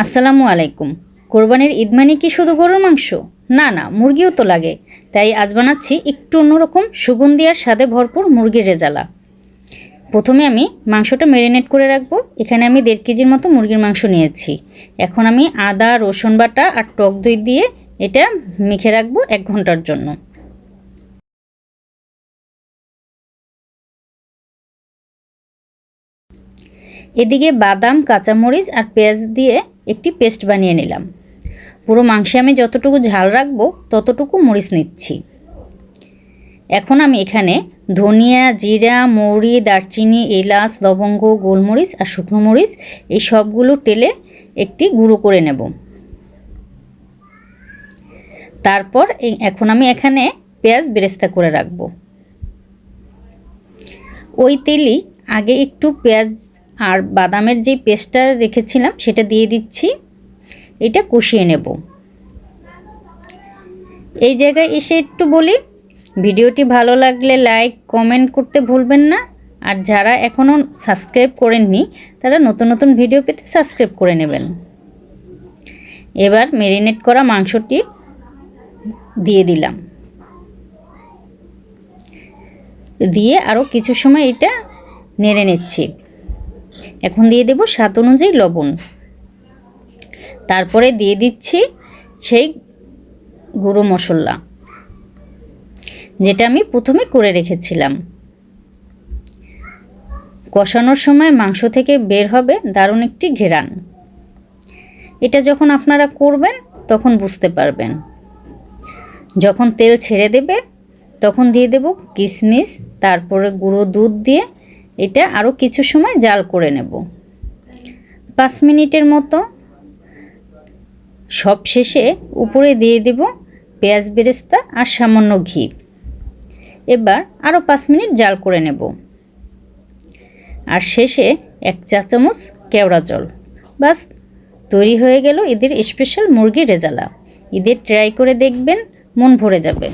আসসালামু আলাইকুম। কোরবানির ঈদ মানে কি শুধু গরুর মাংস? না না, মুরগিও তো লাগে। তাই আজ বানাচ্ছি একটু অন্যরকম সুগন্ধি আর স্বাদে ভরপুর মুরগির রেজালা। প্রথমে আমি মাংসটা ম্যারিনেট করে রাখব। এখানে আমি দেড় কেজির মতো মুরগির মাংস নিয়েছি। এখন আমি আদা, রসুন বাটা আর টক দই দিয়ে এটা মেখে রাখব এক ঘণ্টার জন্য। এদিকে বাদাম, কাঁচামরিচ আর পেঁয়াজ দিয়ে একটি পেস্ট বানিয়ে নিলাম। পুরো মাংসে আমি যতটুকু ঝাল রাখব, ততটুকু মরিচ নিচ্ছি। এখন আমি এখানে ধনিয়া, জিরা, মৌরি, দারচিনি, এলাচ, লবঙ্গ, গোলমরিচ আর শুকনো মরিচ, এই সবগুলো টেলে একটি গুঁড়ো করে নেব। তারপর এখন আমি এখানে পেঁয়াজ বেরেস্তা করে রাখব। ওই তেলই আগে একটু পেঁয়াজ আর বাদামের যে পেস্টটা রেখেছিলাম, সেটা দিয়ে দিচ্ছি। এটা কষিয়ে নেব। এই জায়গায় এসে একটু বলি, ভিডিওটি ভালো লাগলে লাইক কমেন্ট করতে ভুলবেন না। আর যারা এখনও সাবস্ক্রাইব করেননি, তারা নতুন নতুন ভিডিও পেতে সাবস্ক্রাইব করে নেবেন। এবার মেরিনেট করা মাংসটি দিয়ে দিলাম। দিয়ে আরও কিছু সময় এটা নেড়ে নিচ্ছি। এখন দিয়ে দেব স্বাদ অনুযায়ী লবণ। তারপরে দিয়ে দিচ্ছি সেই গুঁড়ো মশলা, যেটা আমি প্রথমে করে রেখেছিলাম। কষানোর সময় মাংস থেকে বের হবে দারুণ একটি ঘেরান। এটা যখন আপনারা করবেন, তখন বুঝতে পারবেন। যখন তেল ছেড়ে দেবে, তখন দিয়ে দেব কিশমিশ, তারপরে গুঁড়ো দুধ দিয়ে এটা আরও কিছু সময় জাল করে নেব। পাঁচ মিনিটের মতো। সব শেষে উপরে দিয়ে দেব পেঁয়াজ বেরেস্তা আর সামান্য ঘি। এবার আরও পাঁচ মিনিট জাল করে নেব। আর শেষে এক চা চামচ কেওড়া জল। বাস, তৈরি হয়ে গেল ঈদের স্পেশাল মুরগি রেজালা। ঈদের ট্রাই করে দেখবেন, মন ভরে যাবে।